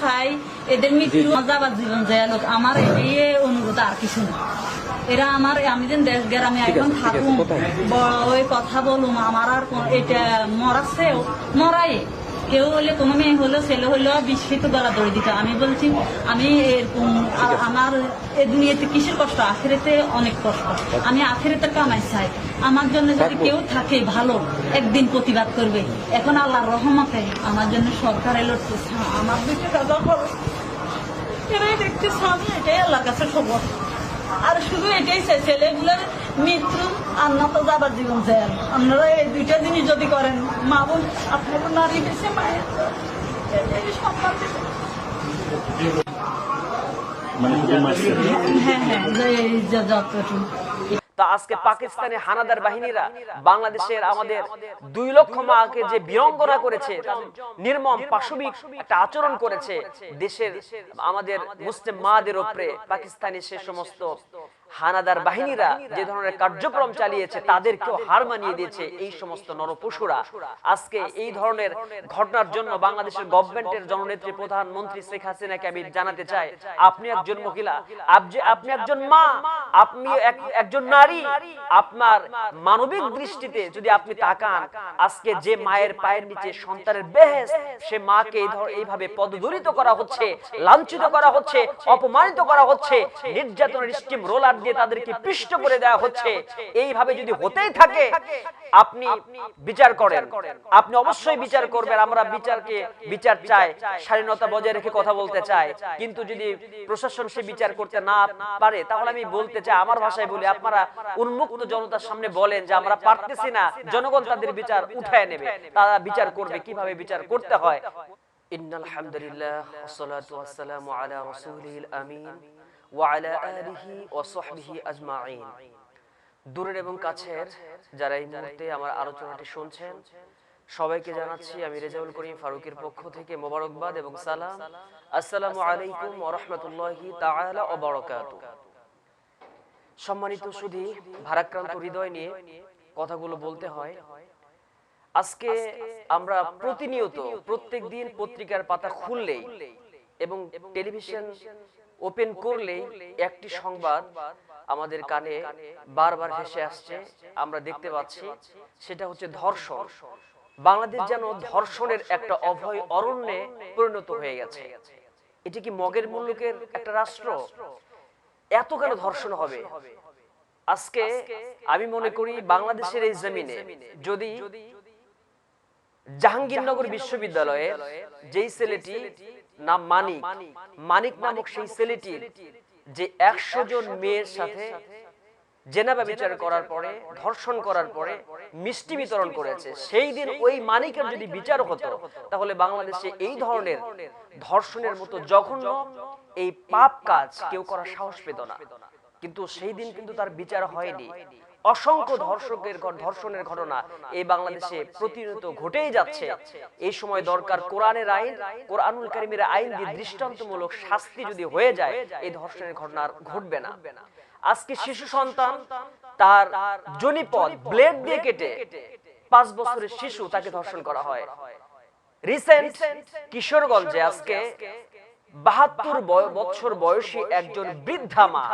চাই এদের মৃত্যু যাবার জীবন যায়। লোক আমার এই অনুরোধ আর কিছু না। এরা আমার আমি যেন দেশ গ্রামে এখন থাকুন বড় কথা বলুম আমার আর এটা মরাচ্ছে মরাই কেউ হলে কোনো মেয়ে হলো ছেলে হলো বিস্মিত গলা দড়ি দিত আমি বলছি আমি এরকম আমার এ দুনিয়াতে কিসের কষ্ট? আখেরেতে অনেক কষ্ট। আমি আখেরেতে কামাই চাই। আমার জন্য যদি কেউ থাকে ভালো একদিন প্রতিবাদ করবে। এখন আল্লাহর রহমতে আমার জন্য সরকারে লড়তেছে আমার টাকা খরচ এরাই দেখতেছে আমি এটাই আল্লাহর কাছে খবর। আর শুধু এটাই চাই ছেলেগুলোর মৃত্যু আর না তো যাবার জীবন চাই আপনারা এই দুইটা জিনিস যদি করেন মা বোন আপনারও নারী বেছে মায়ের সম্মান। মানে হ্যাঁ হ্যাঁ যতটুকু তা আজকে পাকিস্তানি হানাদার বাহিনীরা বাংলাদেশের আমাদের দুই লক্ষ মাকে যে বিরঙ্গনা করেছে নির্মম পাশবিক একটা আচরণ করেছে দেশের আমাদের মুসলিম মাদের ওপরে পাকিস্তানি সে সমস্ত হানাদার বাহিনীরা যে ধরনের কার্যক্রম চালিয়েছে তাদেরকেও হার মানিয়ে দিয়েছে এই সমস্ত নরপশুরা আজকে এই ধরনের ঘটনার জন্য বাংলাদেশের গভর্নমেন্টের জননেত্রী প্রধানমন্ত্রী শেখ হাসিনাকে আমি জানাতে চাই আপনি একজন মহিলা আপনি একজন মা আপনি একজন নারী আপনার মানবিক দৃষ্টিতে যদি আপনি তাকান আজকে যে মায়ের পায়ের নিচে সন্তানের বেহেস সে মাকে এইভাবে পদদলিত করা হচ্ছে লাঞ্ছিত করা হচ্ছে অপমানিত করা হচ্ছে নির্যাতনের স্টিম রোলার দিয়ে তাদেরকে পিষ্ট করে দেওয়া হচ্ছে এইভাবে যদি হতেই থাকে আপনি বিচার করেন। আপনি অবশ্যই বিচার করবেন আমরা বিচারকে বিচার চাই স্বাধীনতা বজায় রেখে কথা বলতে চাই। কিন্তু যদি প্রশাসন সে বিচার করতে না পারে তাহলে আমি বলতে চাই আমার ভাষায় বলি আপনারা উন্মুক্ত জনতার সামনে বলেন যে আমরা পারতেছি না। জনগণ তাদের বিচার উঠায় নেবে। তারা বিচার করবে কীভাবে বিচার করতে হয়? ইন্নাল হামদুলিল্লাহ ওয়াসসালাতু ওয়াসসালামু আলা রাসূলিল আমিন দূরের এবং কাছের যারা এই মুহূর্তে আমার আলোচনাটি শুনছেন, সবাইকে জানাচ্ছি আমি রেজাউল করিম ফারুকের পক্ষ থেকে মোবারকবাদ এবং সালাম। আসসালামু আলাইকুম সম্মানিত সুধী, ভারাক্রান্ত হৃদয় নিয়ে কথাগুলো বলতে হয়। আজকে আমরা প্রতিনিয়ত প্রত্যেক দিন পত্রিকার পাতা খুললেই এবং টেলিভিশন ওপেন করলেই একটি সংবাদ আমাদের কানে বারবার ভেসে আসছে আমরা দেখতে পাচ্ছি। সেটা হচ্ছে ধর্ষণ। বাংলাদেশ যেন ধর্ষণের একটা অভয় অরণ্যে পরিণত হয়ে গেছে। এটি কি মগের মুল্লুকের একটা রাষ্ট্র? এত কেন ধর্ষণ হবে? আজকে আমি মনে করি বাংলাদেশের এই জমিনে যদি জাহাঙ্গীরনগর বিশ্ববিদ্যালয়ে যেই ছেলেটি নাম মানিক। মানিক নামক সেই ছেলেটির যে একশো জন মেয়ের সাথে জেনাবা বিচার করার পরে, ধর্ষণ করার পরে মিষ্টি বিতরণ করেছে। সেই দিন ওই মানিকের যদি বিচার হতো, তাহলে বাংলাদেশে এই ধরনের ধর্ষণের মতো জঘন্য এই পাপ কাজ কেউ করার সাহস পেত না। কিন্তু সেই দিন কিন্তু তার বিচার হয়নি। অসংখ্য ধর্ষকের ধর্ষণের ঘটনা এই বাংলাদেশে প্রতিনিয়ত ঘটেই যাচ্ছে। এই সময় দরকার কোরআনের আইন। কোরআনুল কারিমের আইন দিয়ে দৃষ্টান্তমূলক শাস্তি যদি হয়ে যায় এই ধর্ষণের ঘটনা ঘটবে না। আজকে শিশু সন্তান তার জনিপদ ব্লেড দিয়ে কেটে পাঁচ বছরের শিশু তাকে ধর্ষণ করা হয়। রিসেন্ট কিশোরগঞ্জে আজকে বাহাত্তর বছর বয়সী একজন বৃদ্ধা মা।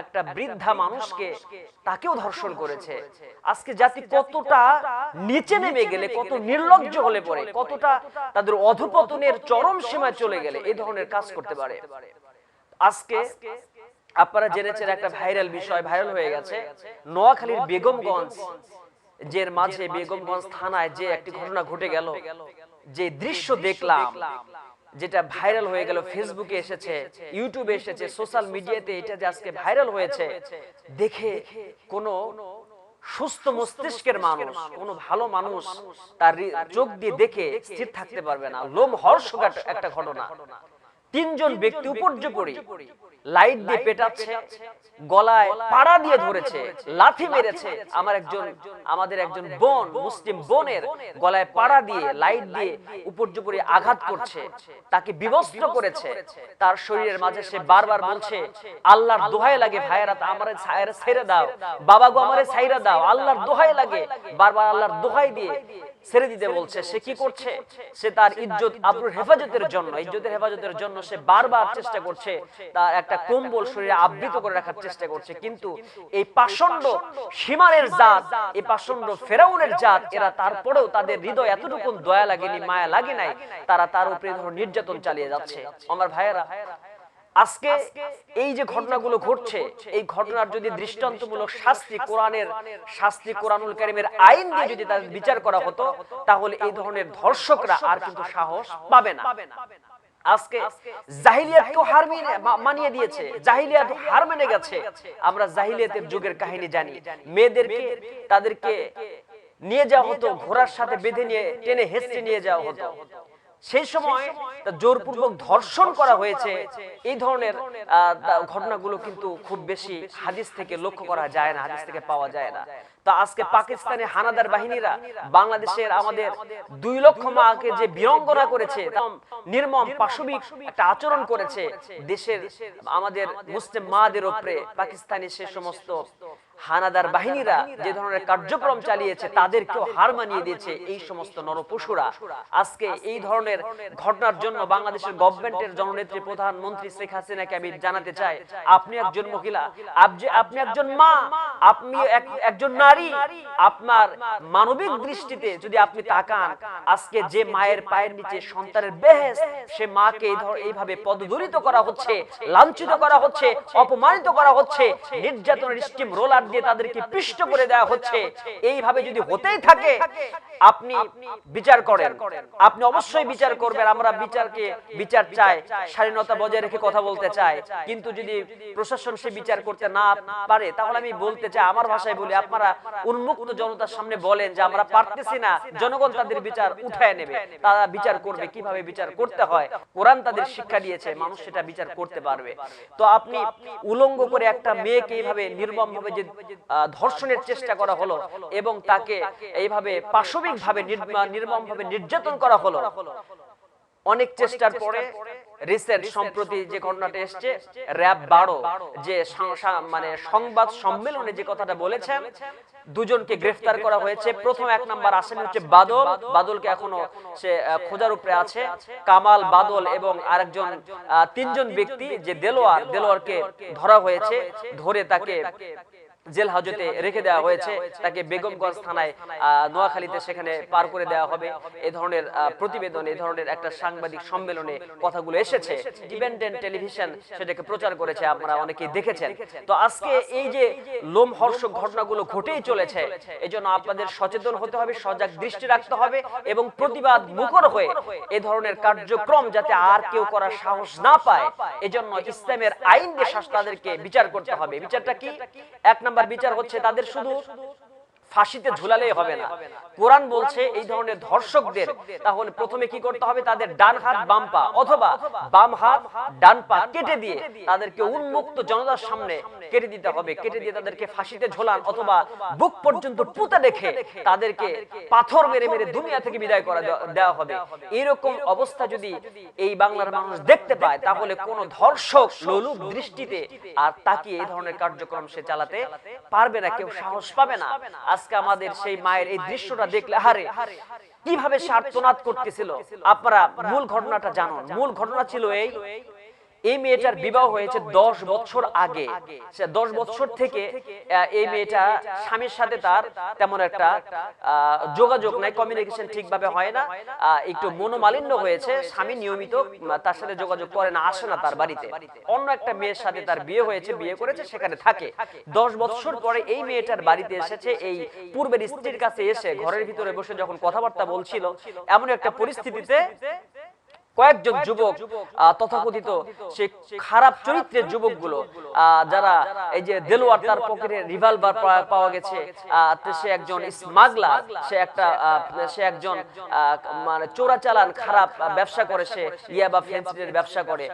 একটা বৃদ্ধা মানুষকে তাকেও ধর্ষণ করেছে। আজকে জাতি কতটা নিচে নেমে গেলে কত নির্লজ্জ হলে পরে কতটা তাদের অধপতনের চরম সীমায় চলে গেলে এই ধরনের কাজ করতে পারে। আজকে আপনারা জেনেছেন একটা ভাইরাল বিষয় ভাইরাল হয়ে গেছে। নোয়াখালীর বেগমগঞ্জ যে মাঝে বেগমগঞ্জ থানায় যে একটি ঘটনা ঘটে গেল যে দৃশ্য দেখলাম। যেটা ভাইরাল হয়ে গেল ফেসবুকে এসেছে ইউটিউবে এসেছে সোশ্যাল মিডিয়াতে এটা যে আজকে ভাইরাল হয়েছে দেখে কোন সুস্থ মস্তিষ্কের মানুষ কোন ভালো মানুষ তার চোখ দিয়ে দেখে স্থির থাকতে পারবে না। লোম হর্ষ একটা- একটা ঘটনা। তিনজন ব্যক্তি উপর্যুপরি লাইট দিয়ে পেটাচ্ছে গলায় পাড়া দিয়ে ধরেছে লাথি মেরেছে আমার একজন আমাদের একজন বোন মুসলিম বোনের গলায় পাড়া দিয়ে লাইট দিয়ে উপর্যুপরি আঘাত করছে। তাকে বিবস্ত্র করেছে। তার শরীরের মাঝে সে বারবার বলছে আল্লাহর দোহাই লাগে ভাইয়েরা আমারে ছায়রা ছেড়ে দাও। বাবা গো আমারে ছাইরা দাও। আল্লাহর দোহাই লাগে। বারবার আল্লাহর দোহাই দিয়ে। ছেড়ে দিতে বলছে সে কি করছে? সে তার ইজ্জত আবরুর হেফাজতের জন্য ইজ্জতের হেফাজতের জন্য সে বারবার চেষ্টা করছে তার একটা কম্বল শরীরে আবৃত করে রাখার চেষ্টা করছে কিন্তু এই পাষণ্ড সীমানের জাত এই পাষণ্ড ফেরাউনের জাত এরা তারপরেও তাদের হৃদয় এতটুকু দয়া লাগেনি মায়া লাগে নাই তারা তার উপরে নির্যাতন চালিয়ে যাচ্ছে। আমার ভাইয়েরা আজকে এই যে ঘটনাগুলো ঘটছে এই ঘটনার যদি দৃষ্টান্তমূলক শাস্তি কোরআনের শাস্তি কোরআনুল কারিমের আইন দিয়ে যদি তাদের বিচার করা হতো তাহলে এই ধরনের ধর্ষকরা আর কিন্তু সাহস পাবে না। আজকে হার মানিয়ে দিয়েছে। জাহিলিয়াত হার মেনে গেছে। আমরা জাহিলিয়াতের যুগের কাহিনী জানি। মেয়েদেরকে তাদেরকে নিয়ে যাওয়া হতো ঘোড়ার সাথে বেঁধে নিয়ে টেনে হেসড়ে নিয়ে যাওয়া হতো। সেই সময় জোরপূর্বক ধর্ষণ করা হয়েছে। এই ধরনের ঘটনাগুলো কিন্তু খুব বেশি হাদিস থেকে লক্ষ্য করা যায় না হাদিস থেকে পাওয়া যায় না। তো আজকে পাকিস্তানি হানাদার বাহিনীরা বাংলাদেশের আমাদের দুই লক্ষ মাকে যে বীরঙ্গনা করেছে নির্মম পাশবিক একটা আচরণ করেছে দেশের আমাদের মুসলিম মাদের উপরে পাকিস্তানি সে সমস্ত হানাদার বাহিনীরা যে ধরনের কার্যক্রম চালিয়েছে তাদেরকেও হার মানিয়ে দিয়েছে এই সমস্ত নরপশুরা। আজকে এই ধরনের ঘটনার জন্য বাংলাদেশের গভর্নমেন্টের জননেত্রী প্রধানমন্ত্রী শেখ হাসিনাকে আমি জানাতে চাই আপনি একজন মহিলা আপনি একজন মা আপনি একজন নারী আপনার মানবিক দৃষ্টিতে যদি আপনি তাকান আজকে যে মায়ের পায়ের নিচে সন্তানের বেহেস সে মাকে এইভাবে পদদলিত করা হচ্ছে লাঞ্ছিত করা হচ্ছে অপমানিত করা হচ্ছে নির্যাতনের স্টিম রোলার দিয়ে তাদেরকে পিষ্ট করে দেওয়া হচ্ছে। এইভাবে যদি হতেই থাকে, আপনি বিচার করেন। আপনি অবশ্যই বিচার করবেন। আমরা বিচারকে, বিচার চাই। স্বাধীনতা বজায় রেখে কথা বলতে চাই। কিন্তু যদি প্রশাসন সে বিচার করতে না পারে, তাহলে আমি বলতে চাই, আমার ভাষায় বলি, আপনারা উন্মুক্ত জনতার সামনে বলেন যে আমরা পারতেছি না। জনগণ তাদের বিচার উঠায় নেবে। তারা বিচার করবে, কীভাবে বিচার করতে হয়? কোরআন তাদের শিক্ষা দিয়েছে, মানুষ সেটা বিচার করতে পারবে। তো আপনি উলঙ্গ করে একটা মেয়েকে এইভাবে নির্মম ভাবে যে ধর্ষণের চেষ্টা করা হলো এবং তাকে এইভাবে পাশবিক ভাবে নির্মম ভাবে নির্যাতন করা হলো। অনেক চেষ্টার পরে রিসেন্ট সম্প্রতি যে ঘটনাটা এসছে, র্যাব বারো যে মানে সংবাদ সম্মেলনে যে কথাটা বলেছেন দুজনকে গ্রেফতার করা হয়েছে। প্রথম এক নাম্বার আসামি হচ্ছে বাদল। বাদলকে এখনও সে খোঁজার উপরে আছে। কামাল বাদল এবং আরেকজন তিনজন ব্যক্তি যে দেলোয়ার, দেলোয়ারকে ধরা হয়েছে, ধরে তাকে জেল হাজতে রেখে দেওয়া হয়েছে তাকে বেগমগঞ্জ থানায় নোয়াখালীতে সেখানে পার করে দেওয়া হবে। এই ধরনের প্রতিবেদন এই ধরনের একটা সাংবাদিক সম্মেলনে কথাগুলো এসেছে। ডিপেন্ডেন্ট টেলিভিশন সেটাকে প্রচার করেছে আপনারা অনেকেই দেখেছেন। তো আজকে এই যে লোমহর্ষক ঘটনাগুলো ঘটেই চলেছে এজন্য আপনাদের সচেতন হতে হবে সজাগ দৃষ্টি রাখতে হবে এবং প্রতিবাদ মুখর হয়ে এ ধরনের কার্যক্রম যাতে আর কেউ করার সাহস না পায় এজন্য ইসলামের আইন দিয়ে তাদেরকে বিচার করতে হবে বিচারটা কি এক নাম্বার বিচার হচ্ছে তাদের শুধু ফাঁসিতে ঝুলালেই হবে না। কোরআন বলছে এই ধরনের ধর্ষকদের তাহলে প্রথমে কি করতে হবে? তাদের ডান হাত বাম পা অথবা বাম হাত ডান পা কেটে দিয়ে তাদেরকে উন্মুক্ত জনতার সামনে কেটে দিতে হবে। কেটে দিয়ে তাদেরকে ফাঁসিতে ঝোলান অথবা বুক পর্যন্ত পুঁতে রেখে তাদেরকে পাথর মেরে মেরে দুনিয়া থেকে বিদায় করা দেওয়া- হবে। এরকম অবস্থা যদি এই বাংলার মানুষ দেখতে পায় তাহলে কোন ধর্ষক লোলুপ দৃষ্টিতে আর তাকে এই ধরনের কার্যক্রম সে চালাতে পারবে না কেউ সাহস পাবে না আজকে আমাদের সেই মায়ের এই দৃশ্যটা দেখলে হারে কীভাবে সার্থনাদ করতেছিল? আপনারা মূল ঘটনাটা জানুন মূল ঘটনা ছিল এই এই মেয়েটার বিবাহ হয়েছে দশ বছর আগে। সে দশ বছর থেকে এই মেয়েটা স্বামীর সাথে তার তেমন একটা যোগাযোগ নাই কমিউনিকেশন ঠিকভাবে হয় না। একটু মনোমালিন্য হয়েছে স্বামী নিয়মিত তার সাথে যোগাযোগ করে না আসে না তার বাড়িতে। অন্য একটা মেয়ের সাথে তার বিয়ে হয়েছে বিয়ে করেছে সেখানে থাকে। দশ বছর পরে এই মেয়েটার বাড়িতে এসেছে এই পূর্বের স্ত্রীর কাছে এসে ঘরের ভিতরে বসে যখন কথাবার্তা বলছিল এমন একটা পরিস্থিতিতে কয়েকজন যুবক তথাকথিত সে খারাপ চরিত্রের যুবকগুলো যারা এই যে দেলোয়ার তার পকেটে রিভলভার পাওয়া গেছে সে একজন স্মাগলার সে একটা সে একজন মানে চোরাচালান খারাপ ব্যবসা করে সে ইয়াবা ফেন্সিডের ব্যবসা করে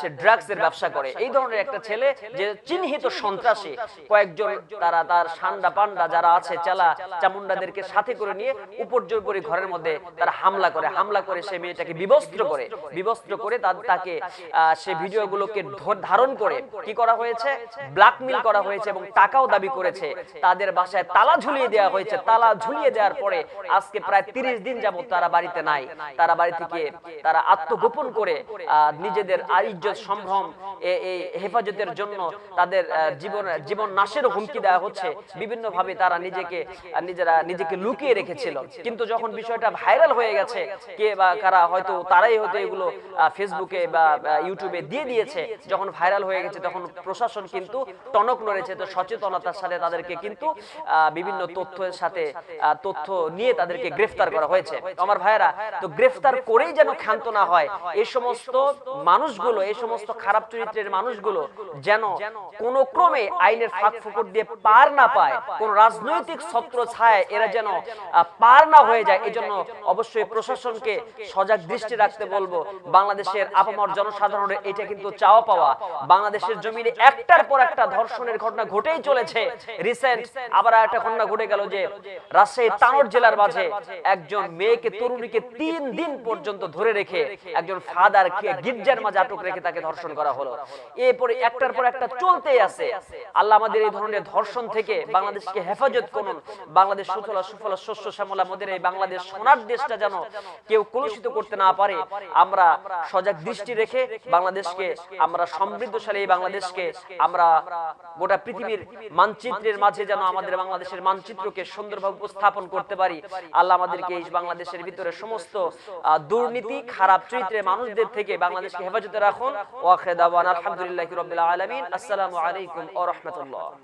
সে ড্রাগস এর ব্যবসা করে। এই ধরনের একটা ছেলে যে চিহ্নিত সন্ত্রাসী কয়েকজন তারা তার সান্ডা পান্ডা যারা আছে চালা চামুন্ডাদেরকে সাথে করে নিয়ে উপর্যয় করে ঘরের মধ্যে তারা হামলা করে হামলা করে সে মেয়েটাকে বিবস্ত্র বিবস্ত্র করে বিবস্ত্র করে তাকে সে ভিডিওগুলোকে ধারণ করে কি করা হয়েছে? ব্ল্যাকমেল করা হয়েছে এবং টাকাও দাবি করেছে। তাদের বাসায় তালা ঝুলিয়ে দেওয়া হয়েছে তালা ঝুলিয়ে দেওয়ার পরে আজকে প্রায় তিরিশ দিন যাবত তারা বাড়িতে নাই। তারা বাড়ি থেকে তারা আত্মগোপন করে নিজেদের ইজ্জত সম্ভ্রম এই হেফাজতের জন্য তাদের জীবন জীবন নাশের হুমকি দেওয়া হচ্ছে। বিভিন্ন ভাবে তারা নিজেকে নিজেরা নিজেকে লুকিয়ে রেখেছিল কিন্তু যখন বিষয়টা ভাইরাল হয়ে গেছে কে বা কারা হয়তো তারাই হয়তো এগুলো ফেসবুকে বা ইউটিউবে দিয়ে দিয়েছে যখন ভাইরাল হয়ে গেছে তখন প্রশাসন কিন্তু টনক নড়েছে। তো সচেতনতার সাথে তাদেরকে কিন্তু বিভিন্ন তথ্যের সাথে তথ্য নিয়ে তাদেরকে গ্রেফতার করা হয়েছে। আমার ভাইয়েরা তো গ্রেফতার করেই যেন ক্ষান্ত না হয় এই সমস্ত মানুষগুলো এই সমস্ত খারাপ চরিত্রের মানুষগুলো যেন কোন ক্রমে আইনের ফাঁক ফুকুর দিয়ে পার না পায় কোন রাজনৈতিক ছত্র ছায় এরা যেন পার না হয়ে যায় এজন্য অবশ্যই প্রশাসনকে সজাগ দৃষ্টি রাখতে বলব, বাংলাদেশের আপামর জনসাধারণের এটা কিন্তু চাওয়া পাওয়া। বাংলাদেশের জমিনে একটার পর একটা ধর্ষণের ঘটনা ঘটেই চলেছে। রিসেন্ট আবার একটা ঘটনা ঘটে গেল যে, রাজশাহী তানোর জেলার মাঝে একজন মেয়েকে, তরুণীকে তিন দিন পর্যন্ত ধরে রেখে একজন ফাদার গির্জার মাঝে আটক রেখে তাকে ধর্ষণ করা হলো। এরপরে একটার পর একটা চলতেই আছে। আল্লাহ আমাদের এই ধরনের ধর্ষণ থেকে বাংলাদেশকে হেফাজত করুন। বাংলাদেশ সুফলা সুফলা শস্য শ্যামলা আমাদের এই বাংলাদেশ সোনার দেশটা যেন কেউ কলুষিত করতে না পারে। আমরা সজাগ দৃষ্টি রেখে বাংলাদেশকে আমরা সমৃদ্ধশালী এই বাংলাদেশকে আমরা গোটা পৃথিবীর মানচিত্রের মাঝে যেন আমাদের বাংলাদেশের মানচিত্রকে সুন্দরভাবে উপস্থাপন করতে পারি। আল্লাহ আমাদেরকে এই বাংলাদেশের ভিতরে সমস্ত দুর্নীতি খারাপ চরিত্রের মানুষদের থেকে বাংলাদেশকে হেফাজতে রাখুন। ওয়াখেদাওয়ান আলহামদুলিল্লাহ রাব্বিল আলামিন। আসসালামু আলাইকুম ওয়া রাহমাতুল্লাহ।